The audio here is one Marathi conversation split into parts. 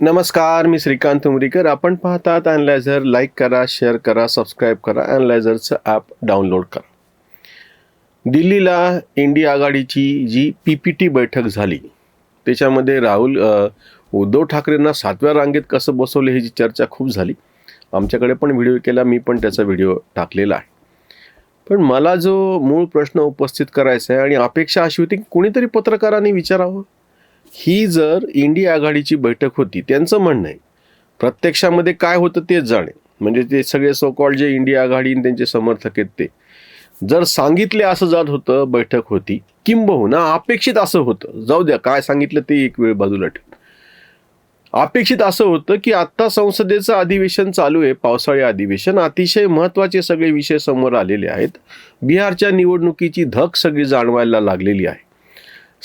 नमस्कार मी श्रीकांत उमरीकर. आपण पाहतात अनलायझर लाईक करा शेअर करा सबस्क्राईब करा. अनलायझरचं ॲप डाउनलोड करा. दिल्लीला इंडिया आघाडीची जी पी पी टी बैठक झाली त्याच्यामध्ये राहुल उद्धव ठाकरेंना सातव्या रांगेत कसं बसवलं ह्याची चर्चा खूप झाली. आमच्याकडे पण व्हिडिओ केला मी पण त्याचा व्हिडिओ टाकलेला आहे. पण मला जो मूळ प्रश्न उपस्थित करायचा आहे आणि अपेक्षा अशी होती की कोणीतरी पत्रकारांनी विचारावं? ही जर इंडिया आघाडीची बैठक होती त्यांचं म्हणणं आहे प्रत्यक्षामध्ये काय होतं तेच जाणे. म्हणजे ते सगळे सो जे इंडिया आघाडी आणि त्यांचे समर्थक आहेत ते. जर सांगितले असं जात होतं बैठक होती किंबहुना अपेक्षित असं होतं. जाऊ द्या काय सांगितलं ते एक वेळ बाजूला ठेव. अपेक्षित असं होतं की आत्ता संसदेचं अधिवेशन चालू आहे पावसाळी अधिवेशन. अतिशय महत्त्वाचे सगळे विषय समोर आलेले आहेत. बिहारच्या निवडणुकीची धक सगळी जाणवायला लागलेली आहे.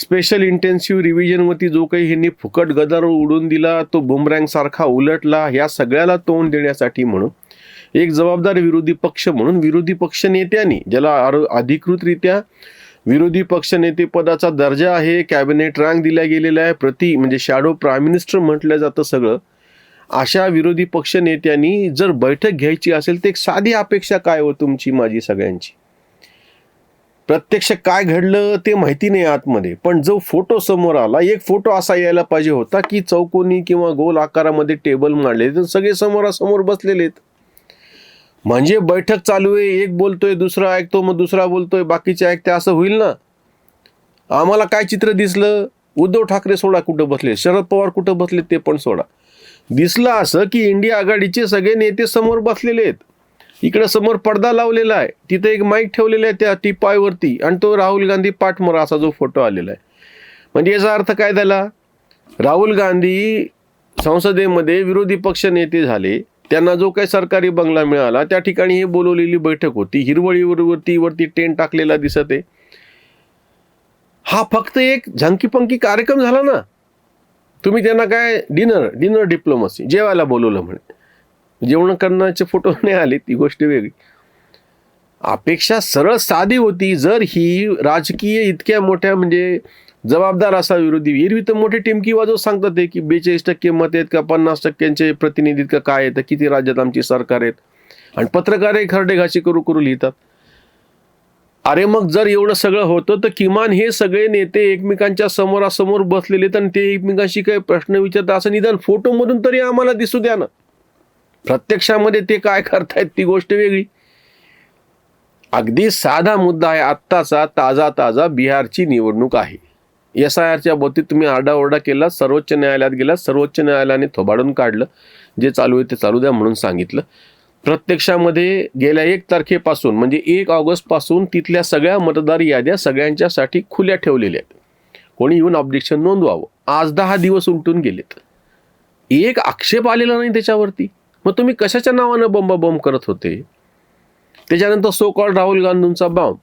स्पेशल इंटेन्सिव्ह रिव्हिजनवरती जो काही ह्यांनी फुकट गदार उडून दिला तो बुमरँगसारखा उलटला ह्या सगळ्याला तोंड देण्यासाठी म्हणून. एक जबाबदार विरोधी पक्ष म्हणून विरोधी पक्ष नेत्यांनी ज्याला आर- अधिकृतरित्या विरोधी पक्ष नेते पदाचा दर्जा आहे कॅबिनेट रँक दिला गेलेला आहे प्रति म्हणजे शॅडो प्राईम मिनिस्टर म्हटलं जातं सगळं. अशा विरोधी पक्ष नेत्यांनी जर बैठक घ्यायची असेल तर एक साधी अपेक्षा काय हो तुमची माझी सगळ्यांची? प्रत्यक्ष काय घडलं ते माहिती नाही आतमध्ये. पण जो फोटो समोर आला एक फोटो असा यायला पाहिजे होता की चौकोनी किंवा गोल आकारामध्ये टेबल मांडले. तर सगळे समोरासमोर बसलेले आहेत. म्हणजे बैठक चालू आहे एक बोलतोय दुसरा ऐकतो मग दुसरा बोलतोय बाकीचे ऐकते असं होईल ना? आम्हाला काय चित्र दिसलं? उद्धव ठाकरे सोडा कुठं बसले? शरद पवार कुठं बसले ते पण सोडा. दिसलं असं की इंडिया आघाडीचे सगळे नेते समोर बसलेले आहेत. इकडे समोर पडदा लावलेला आहे. तिथे एक माईक ठेवलेला आहे त्या टीपायवरती आणि तो राहुल गांधी पाठमोर असा जो फोटो आलेला आहे. म्हणजे याचा अर्थ काय झाला? राहुल गांधी संसदेमध्ये विरोधी पक्ष नेते झाले. त्यांना जो काही सरकारी बंगला मिळाला त्या ठिकाणी ही बोलवलेली बैठक होती. हिरवळीवरती वरती टेंट टाकलेला दिसत आहे. हा फक्त एक झंकीपंकी कार्यक्रम झाला ना. तुम्ही त्यांना काय डिनर डिनर डिप्लोमसी जेवायला बोलवलं म्हणे. जेवण करण्याचे फोटो नाही आले ती गोष्ट वेगळी. अपेक्षा सरळ साधी होती जर ही राजकीय इतक्या मोठ्या म्हणजे जबाबदार असा विरोधी एरवी तर मोठे टिमकी वाजव सांगतात ते की बेचाळीस टक्के मत आहेत का पन्नास टक्क्यांचे प्रतिनिधी का काय आहेत किती राज्यात आमची सरकार आहेत? आणि पत्रकारही खरडे घाशी करू करू लिहितात. अरे मग जर एवढं सगळं होतं तर किमान हे सगळे नेते एकमेकांच्या समोरासमोर बसलेले आहेत आणि ते एकमेकांशी काही प्रश्न विचारतात असं निदान फोटोमधून तरी आम्हाला दिसू द्या ना. प्रत्यक्षामध्ये ते काय करतायत ती गोष्ट वेगळी. अगदी साधा मुद्दा आहे आत्ताचा ताजा ताजा बिहारची निवडणूक आहे. एस आय आरच्या बाबतीत तुम्ही आरडाओरडा केला सर्वोच्च न्यायालयात गेला सर्वोच्च न्यायालयाने थोबाडून काढलं. जे चालू आहे ते चालू द्या म्हणून सांगितलं. प्रत्यक्षामध्ये गेल्या एक तारखेपासून म्हणजे एक ऑगस्टपासून तिथल्या सगळ्या मतदार याद्या सगळ्यांच्यासाठी खुल्या ठेवलेल्या आहेत. कोणी येऊन ऑब्जेक्शन नोंदवावं. आज दहा दिवस उलटून गेलेत. एक आक्षेप आलेला नाही त्याच्यावरती. मग तुम्ही कशाच्या नावानं बंब बॉम्ब करत होते? त्याच्यानंतर सो कॉल राहुल गांधींचा बॉम्ब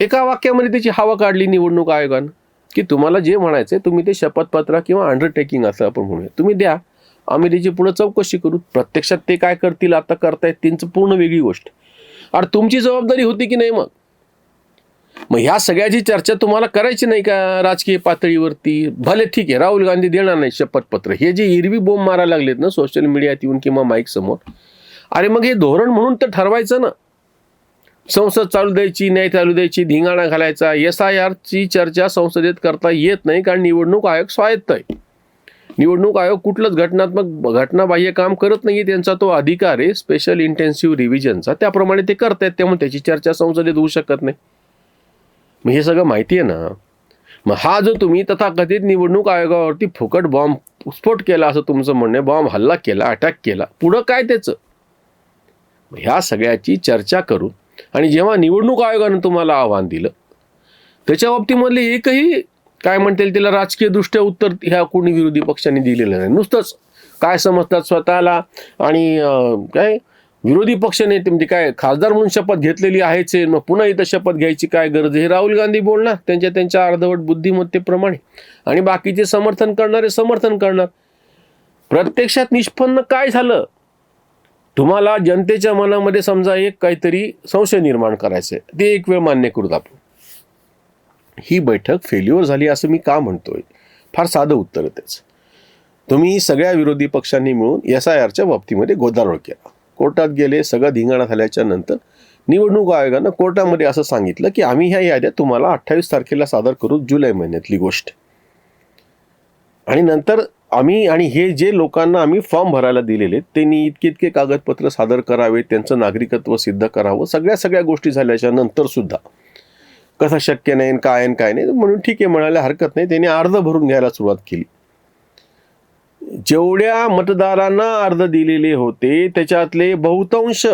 एका वाक्यामध्ये त्याची हवा काढली निवडणूक आयोगानं की तुम्हाला जे म्हणायचं तुम्ही ते शपथपत्र किंवा अंडरटेकिंग असं आपण म्हणूया. तुम्ही द्या. आम्ही त्याची पुढे चौकशी करू. प्रत्यक्षात ते काय करतील आता करतायत त्यांचं पूर्ण वेगळी गोष्ट. आणि तुमची जबाबदारी होती की नाही मग? मग ह्या सगळ्याची चर्चा तुम्हाला करायची नाही का राजकीय पातळीवरती? भले ठीक आहे राहुल गांधी देणार नाही शपथपत्र. हे जे इरवी बोंब मारायला लागलेत ना सोशल मीडियात येऊन किंवा माईक समोर. अरे मग हे धोरण म्हणून तर ठरवायचं ना. संसद चालू द्यायची न्याय चालू द्यायची धिंगाणा घालायचा एस आय आरची चर्चा संसदेत करता येत नाही कारण निवडणूक आयोग स्वायत्त आहे. निवडणूक आयोग कुठलंच घटनात्मक घटनाबाह्य काम करत नाही त्यांचा तो अधिकार आहे स्पेशल इंटेन्सिव्ह रिव्हिजनचा त्याप्रमाणे ते करतायत त्यामुळे त्याची चर्चा संसदेत होऊ शकत नाही. मग हे सगळं माहिती आहे ना? मग हा जो तुम्ही तथाकथित निवडणूक आयोगावरती फुकट बॉम्ब स्फोट केला असं तुमचं म्हणणं आहे बॉम्ब हल्ला केला अटॅक केला पुढं काय त्याचं? मग ह्या सगळ्याची चर्चा करून आणि जेव्हा निवडणूक आयोगानं तुम्हाला आव्हान दिलं त्याच्या बाबतीमधले एकही काय म्हणता येईल तिला राजकीयदृष्ट्या उत्तर ह्या कोणी विरोधी पक्षांनी दिलेलं नाही. नुसतंच काय समजतात स्वतःला आणि काय विरोधी पक्षनेते म्हणजे काय खासदार म्हणून शपथ घेतलेली आहेच मग पुन्हा इथं शपथ घ्यायची काय गरज हे राहुल गांधी बोलणार. त्यांच्या त्यांच्या अर्धवट बुद्धिमत्तेप्रमाणे. आणि बाकीचे समर्थन करणारे समर्थन करणार. प्रत्यक्षात निष्पन्न काय झालं? तुम्हाला जनतेच्या मनामध्ये समजा एक काहीतरी संशय निर्माण करायचं आहे ते एक वेळ मान्य करूत आपण. ही बैठक फेल्युअर झाली असं मी का म्हणतोय? फार साधं उत्तर आहे त्याचं. तुम्ही सगळ्या विरोधी पक्षांनी मिळून एस आय आरच्या बाबतीमध्ये गोदारोळ केला. कोर्टात गेले सगळं धिंगाणा झाल्याच्यानंतर निवडणूक आयोगानं कोर्टामध्ये असं सांगितलं की आम्ही ह्या याद्या तुम्हाला अठ्ठावीस तारखेला सादर करू जुलै महिन्यातली गोष्ट. आणि नंतर आम्ही आणि हे जे लोकांना आम्ही फॉर्म भरायला दिलेले त्यांनी इतके इतके कागदपत्र सादर करावे त्यांचं नागरिकत्व सिद्ध करावं सगळ्या सगळ्या गोष्टी झाल्याच्यानंतर सुद्धा. कसं शक्य नाही काय आणि काय नाही म्हणून ठीक आहे म्हणायला हरकत नाही त्यांनी अर्ज भरून घ्यायला सुरुवात केली. जेवढ्या मतदारांना अर्ज दिलेले होते त्याच्यातले बहुतांश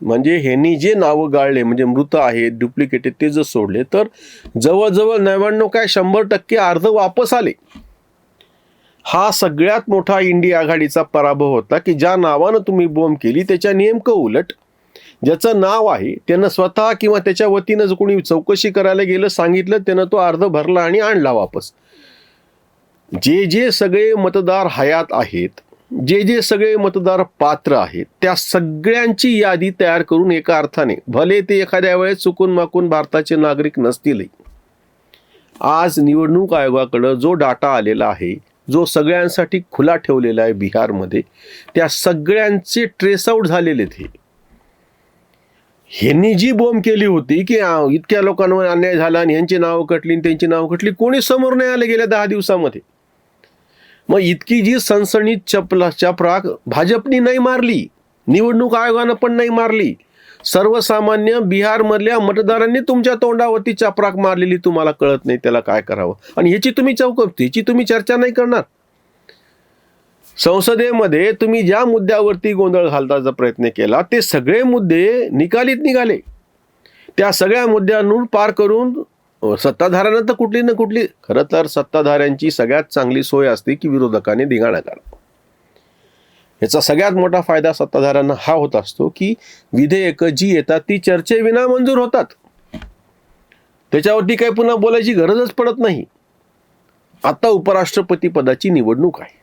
म्हणजे ह्यांनी जे नावं गाळले म्हणजे मृत आहेत डुप्लिकेटेड ते जर सोडले तर जवळजवळ नव्याण्णव काय शंभर टक्के अर्ज वापस आले. हा सगळ्यात मोठा इंडिया आघाडीचा पराभव होता की ज्या नावानं तुम्ही बोंब केली त्याच्या नेमकं उलट ज्याचं नाव आहे त्यानं स्वतः किंवा त्याच्या वतीनं जर कोणी चौकशी करायला गेलं सांगितलं त्यानं तो अर्ज भरला आणि आणला वापस. जे जे सगळे मतदार हयात आहेत जे जे सगळे मतदार पात्र आहेत त्या सगळ्यांची यादी तयार करून एका अर्थाने भले ते एखाद्या वेळेस चुकून माकून भारताचे नागरिक नसतीलही आज निवडणूक आयोगाकडं जो डाटा आलेला आहे जो सगळ्यांसाठी खुला ठेवलेला आहे बिहारमध्ये त्या सगळ्यांचे ट्रेस आउट झालेले ते. ह्यांनी जी बोंब केली होती की इतक्या लोकांवर अन्याय झाला आणि ह्यांची नावं कटली आणि त्यांची नावं कटली कोणी समोर नाही आले गेल्या दहा दिवसामध्ये. मग इतकी जी सणसणीत चपला चपराक भाजपनी नाही मारली निवडणूक आयोगानं पण नाही मारली. सर्वसामान्य बिहारमधल्या मतदारांनी तुमच्या तोंडावरती चपराक मारलेली तुम्हाला कळत नाही त्याला काय करावं? आणि ह्याची तुम्ही चौक ह्याची तुम्ही चर्चा नाही करणार. संसदेमध्ये तुम्ही ज्या मुद्द्यावरती गोंधळ घालताचा प्रयत्न केला ते सगळे मुद्दे निकालीत निघाले. त्या सगळ्या मुद्द्यांवर पार करून सत्ताधाऱ्यांना तर कुठली ना कुठली खरं तर सत्ताधाऱ्यांची सगळ्यात चांगली सोय असते की विरोधकांनी धिंगाणा काढा याचा सगळ्यात मोठा फायदा सत्ताधाऱ्यांना हा होत असतो की विधेयकं जी येतात ती चर्चेविना मंजूर होतात. त्याच्यावरती काही पुन्हा बोलायची गरजच पडत नाही. आता उपराष्ट्रपती पदाची निवडणूक आहे.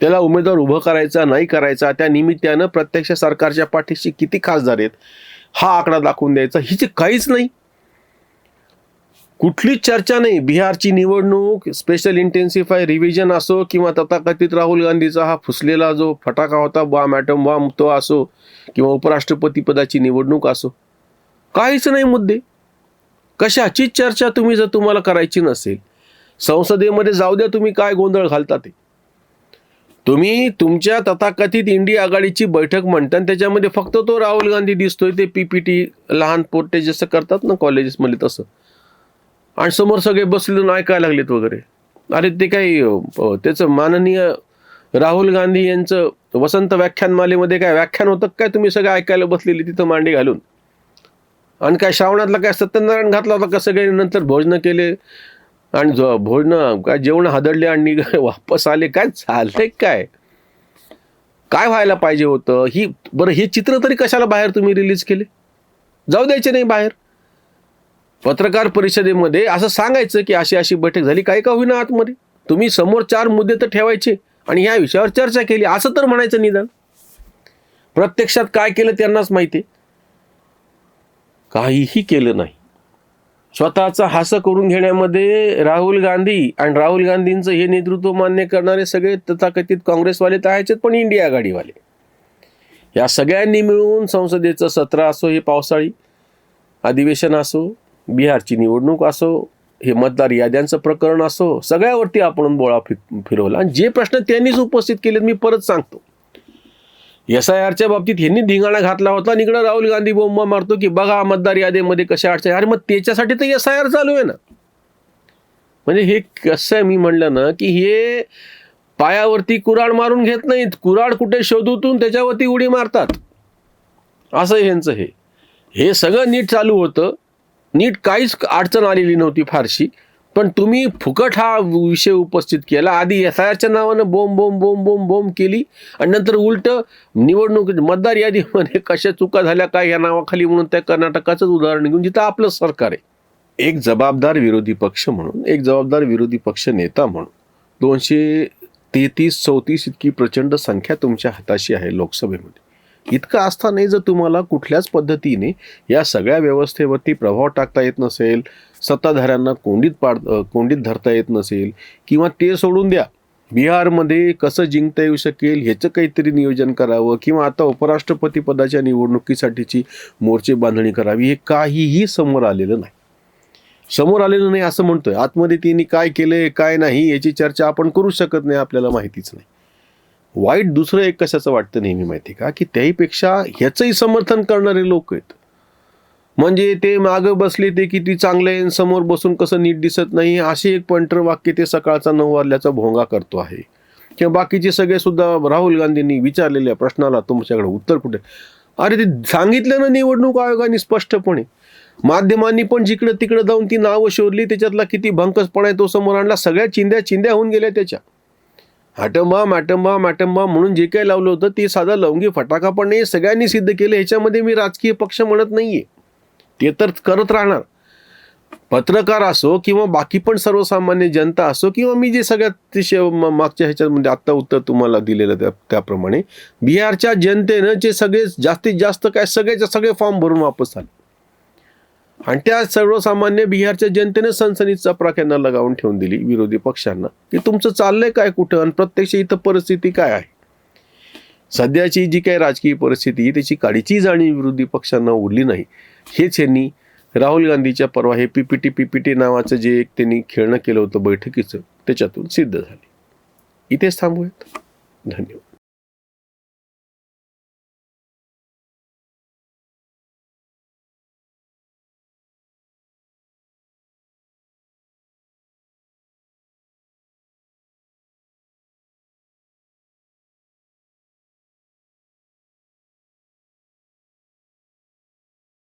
त्याला उमेदवार उभं करायचा नाही करायचा त्या निमित्तानं प्रत्यक्ष सरकारच्या पाठीशी किती खासदार आहेत हा आकडा दाखवून द्यायचा हिची काहीच नाही. कुठलीच चर्चा नाही. बिहारची निवडणूक स्पेशल इंटेन्सिफाय रिव्हिजन असो किंवा तथाकथित राहुल गांधीचा हा फुसलेला जो फटाका होता बॉम्ब ॲटम बॉम्ब तो असो किंवा उपराष्ट्रपती पदाची निवडणूक असो काहीच नाही मुद्दे. कशाचीच चर्चा तुम्ही जर तुम्हाला करायची नसेल संसदेमध्ये जाऊ द्या तुम्ही काय गोंधळ घालता ते. तुम्ही तुमच्या तथाकथित इंडिया आघाडीची बैठक म्हणता आणि त्याच्यामध्ये फक्त तो राहुल गांधी दिसतोय ते पीपीटी लहान पोट्टे जसं करतात ना कॉलेजेसमध्ये तसं. आणि समोर सगळे बसले ऐकायला लागलेत वगैरे. अरे ते काही त्याचं माननीय राहुल गांधी यांचं वसंत व्याख्यानमालेमध्ये काय व्याख्यान होतं काय? तुम्ही सगळं ऐकायला बसलेली तिथं मांडी घालून. आणि काय श्रावणातला काय सत्यनारायण घातला होता का सगळे? नंतर भोजनं केले. आणि जो भोजनं काय जेवण हादडले आणि वापस आले. काय झालंय काय? काय व्हायला पाहिजे होतं? ही बरं हे चित्र तरी कशाला बाहेर तुम्ही रिलीज केले? जाऊ द्यायचे नाही बाहेर. पत्रकार परिषदेमध्ये असं सांगायचं की अशी अशी बैठक झाली. काय का होईना आतमध्ये. तुम्ही समोर चार मुद्दे तर ठेवायचे आणि ह्या विषयावर चर्चा केली. असं तर म्हणायचं निदान. प्रत्यक्षात काय केलं त्यांनाच माहिती काहीही केलं नाही. स्वतःचा हास करून घेण्यामध्ये राहुल गांधी आणि राहुल गांधींचं हे नेतृत्व मान्य करणारे सगळे तथाकथित काँग्रेसवाले तर आहेतच पण इंडिया आघाडीवाले. या सगळ्यांनी मिळून संसदेचं सत्र असो हे पावसाळी अधिवेशन असो बिहारची निवडणूक असो हे मतदार याद्यांचं प्रकरण असो सगळ्यावरती आपण बोळा फि फिरवला. आणि जे प्रश्न त्यांनीच उपस्थित केलेत मी परत सांगतो. एस आय आरच्या बाबतीत ह्यांनी धिंगाणा घातला होता आणि इकडं राहुल गांधी बोंबा मारतो की बघा मतदार यादीमध्ये कशा अडचणी अरे मग त्याच्यासाठी तर एस आय आर चालू आहे ना. म्हणजे हे कसं आहे मी म्हणलं ना की हे पायावरती कुराड मारून घेत नाहीत. कुराड कुठे शोधूतून त्याच्यावरती उडी मारतात. असं ह्यांचं हे. हे सगळं नीट चालू होतं. नीट काहीच अडचण आलेली नव्हती फारशी पण तुम्ही फुकट हा विषय उपस्थित केला. आधी एस आय आरच्या नावानं बोंब बोंब बोंब बोंब बोंब केली आणि नंतर उलट निवडणूक मतदार यादीमध्ये कशा चुका झाल्या काय या नावाखाली म्हणून त्या कर्नाटकाचंच उदाहरण घेऊन जिथं आपलं सरकार आहे. एक जबाबदार विरोधी पक्ष म्हणून एक जबाबदार विरोधी पक्ष नेता म्हणून दोनशे तेहतीस चौतीस इतकी प्रचंड संख्या तुमच्या हाताशी आहे लोकसभेमध्ये. इतकं असतानाही जर तुम्हाला कुठल्याच पद्धतीने या सगळ्या व्यवस्थेवरती प्रभाव टाकता येत नसेल सत्ताधाऱ्यांना कोंडीत पाड कोंडीत धरता येत नसेल किंवा ते सोडून द्या. बिहारमध्ये कसं जिंकता येऊ शकेल ह्याचं काहीतरी नियोजन करावं किंवा आता उपराष्ट्रपती पदाच्या निवडणुकीसाठीची मोर्चे बांधणी करावी हे काहीही समोर आलेलं नाही. समोर आलेलं नाही असं म्हणतोय. आतमध्ये तिने काय केलंय काय नाही याची चर्चा आपण करू शकत नाही आपल्याला माहितीच नाही. वाईट दुसरं एक कशाचं वाटतं नेहमी माहिती का? की त्याहीपेक्षा ह्याचंही समर्थन करणारे लोक आहेत. म्हणजे ते मागं बसले ते किती चांगले आहे, समोर बसून कसं नीट दिसत नाही असे एक पंटर वाक्य ते सकाळचा नऊ वाजल्याचा भोंगा करतो आहे. किंवा बाकीचे सगळे सुद्धा राहुल गांधींनी विचारलेल्या प्रश्नाला तुमच्याकडे उत्तर कुठे? अरे ते सांगितलं ना निवडणूक आयोगाने स्पष्टपणे. माध्यमांनी पण जिकडं तिकडं जाऊन ती नावं शोधली त्याच्यातला किती भंकसपणा आहे तो समोर आणला सगळ्या चिंध्या चिंध्या होऊन गेल्या त्याच्या. हाटंबा आटंबाम आटंबाम म्हणून जे काही लावलं होतं ते साधा लवंगी फटाका पण नाही सगळ्यांनी सिद्ध केलं. ह्याच्यामध्ये मी राजकीय पक्ष म्हणत नाहीये. ते तर करत राहणार. पत्रकार असो किंवा बाकी पण सर्वसामान्य जनता असो किंवा मी जे सगळ्यात ते शे- मागच्या ह्याच्यामध्ये म्हणजे आत्ता उत्तर तुम्हाला दिलेलं त्या त्याप्रमाणे बिहारच्या जनतेनं जे सगळे जास्तीत जास्त काय सगळेच्या सगळे फॉर्म भरून वापस आले. आणि त्या सर्वसामान्य बिहारच्या जनतेने सनसनीचा प्राख्यांना लगावून ठेवून दिली विरोधी पक्षांना. की तुमचं चाललंय काय कुठं? आणि प्रत्यक्ष इथं परिस्थिती काय आहे? सध्याची जी काही राजकीय परिस्थिती त्याची काडीची जाणीव विरोधी पक्षांना उरली नाही. हेच यांनी राहुल गांधीच्या परवा हे पीपीटी पीपीटी नावाचं जे एक त्यांनी खेळणं केलं होतं बैठकीचं त्याच्यातून सिद्ध झाले. इथेच थांबूयात. धन्यवाद.